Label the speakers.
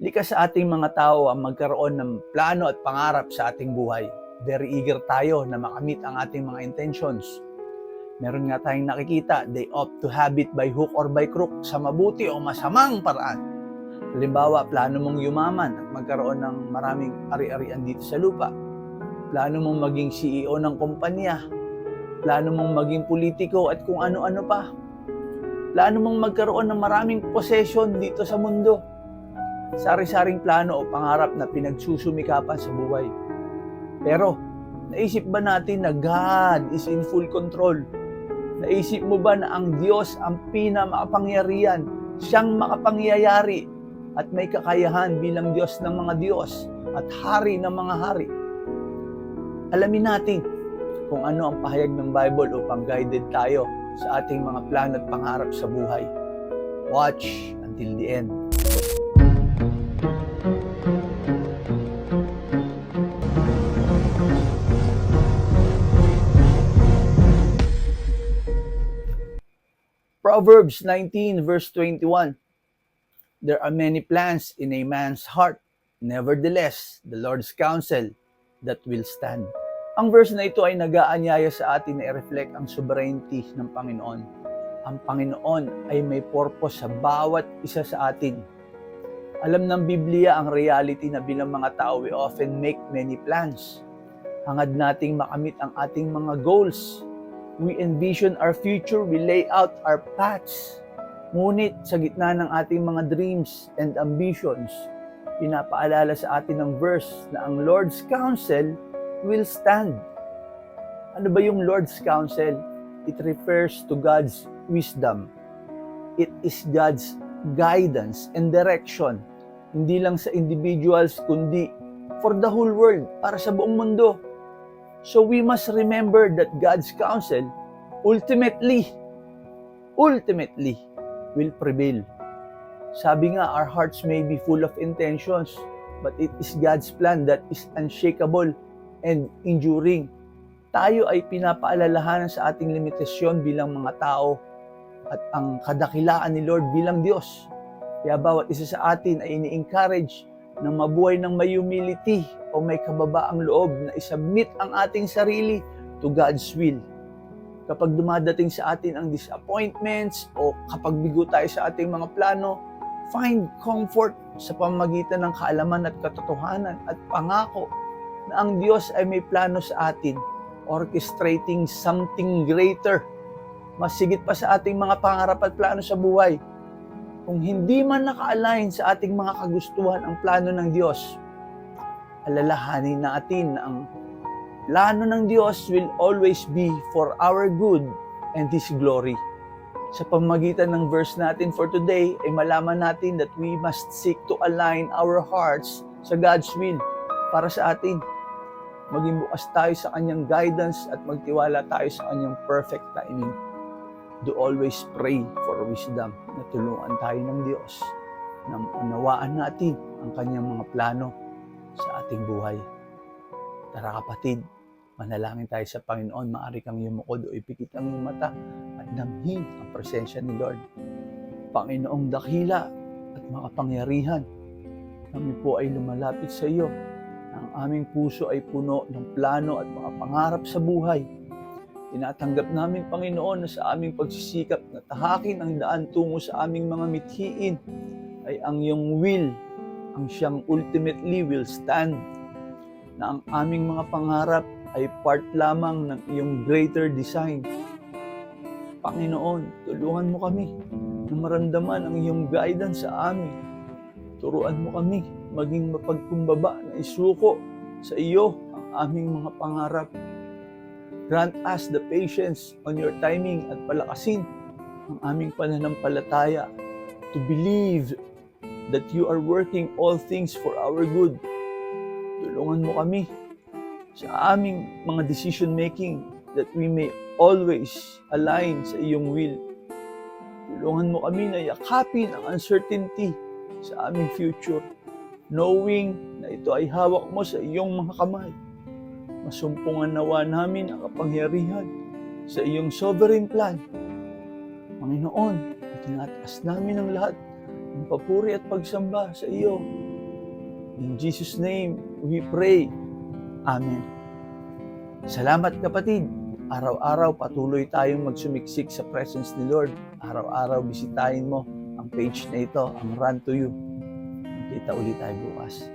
Speaker 1: Likas sa ating mga tao ang magkaroon ng plano at pangarap sa ating buhay. Very eager tayo na makamit ang ating mga intentions. Meron nga tayong nakikita, they opt to have it by hook or by crook sa mabuti o masamang paraan. Halimbawa, plano mong yumaman at magkaroon ng maraming ari-arian dito sa lupa. Plano mong maging CEO ng kumpanya. Plano mong maging politiko at kung ano-ano pa. Plano mong magkaroon ng maraming possession dito sa mundo. Sari-saring plano o pangarap na pinagsusumikapan sa buhay. Pero, naisip ba natin na God is in full control? Naisip mo ba na ang Diyos ang pinamakapangyarihan, siyang makapangyayari at may kakayahan bilang Diyos ng mga Diyos at hari ng mga hari? Alamin natin kung ano ang pahayag ng Bible upang guided tayo sa ating mga plano at pangarap sa buhay. Watch until the end. Proverbs 19 verse 21 There are many plans in a man's heart, nevertheless, the Lord's counsel that will stand. Ang verse na ito ay nag-aanyaya sa atin na i-reflect ang sovereignty ng Panginoon. Ang Panginoon ay may purpose sa bawat isa sa atin. Alam ng Biblia ang reality na bilang mga tao, we often make many plans. Hangad nating makamit ang ating mga goals. We envision our future, we lay out our paths. Ngunit sa gitna ng ating mga dreams and ambitions, pinapaalala sa atin ng verse na ang Lord's counsel will stand. Ano ba yung Lord's counsel? It refers to God's wisdom. It is God's guidance and direction. Hindi lang sa individuals, kundi for the whole world, para sa buong mundo. So we must remember that God's counsel ultimately, ultimately, will prevail. Sabi nga, our hearts may be full of intentions, but it is God's plan that is unshakable and enduring. Tayo ay pinapaalalahanan sa ating limitasyon bilang mga tao at ang kadakilaan ni Lord bilang Diyos. Kaya bawat isa sa atin ay ini-encourage na mabuhay ng may humility o may kababaang loob na isubmit ang ating sarili to God's will. Kapag dumadating sa atin ang disappointments o kapag bigo tayo sa ating mga plano, find comfort sa pamagitan ng kaalaman at katotohanan at pangako na ang Diyos ay may plano sa atin, orchestrating something greater. Masigit pa sa ating mga pangarap at plano sa buhay. Kung hindi man naka-align sa ating mga kagustuhan ang plano ng Diyos, alalahanin natin na ang plano ng Diyos will always be for our good and His glory. Sa pamagitan ng verse natin for today, ay malaman natin that we must seek to align our hearts sa God's will para sa atin. Maging bukas tayo sa Kanyang guidance at magtiwala tayo sa Kanyang perfect timing. Do always pray for wisdom na tulungan tayo ng Diyos na unawaan natin ang Kanyang mga plano ating buhay. Tara kapatid, manalangin tayo sa Panginoon. Maari kang yumukod o ipikit ang iyong mata at damhin ang presensya ni Lord. Panginoong dakila at makapangyarihan, kami po ay lumalapit sa iyo. Ang aming puso ay puno ng plano at mga pangarap sa buhay. Tinatanggap namin, Panginoon, na sa aming pagsisikap na tahakin ang daan tungo sa aming mga mithiin ay ang iyong will, ang siyang ultimately will stand na ang aming mga pangarap ay part lamang ng iyong greater design. Panginoon, tulungan mo kami na maramdaman ang iyong guidance sa amin. Turuan mo kami maging mapagkumbaba na isuko sa iyo ang aming mga pangarap. Grant us the patience on your timing at palakasin ang aming pananampalataya to believe that you are working all things for our good. Tulungan mo kami sa aming mga decision making that we may always align sa iyong will. Tulungan mo kami na yakapin ang uncertainty sa aming future, knowing na ito ay hawak mo sa iyong mga kamay. Masumpungan nawa namin ang kapangyarihan sa iyong sovereign plan. Panginoon, itinataas namin ang lahat ng papuri at pagsamba sa iyo In Jesus' name, we pray. Amen. Salamat kapatid. Araw-araw patuloy tayong magsumiksik sa presence ni Lord. Araw-araw bisitahin mo ang page na ito, ang Run to You. Kita ulit tayo bukas.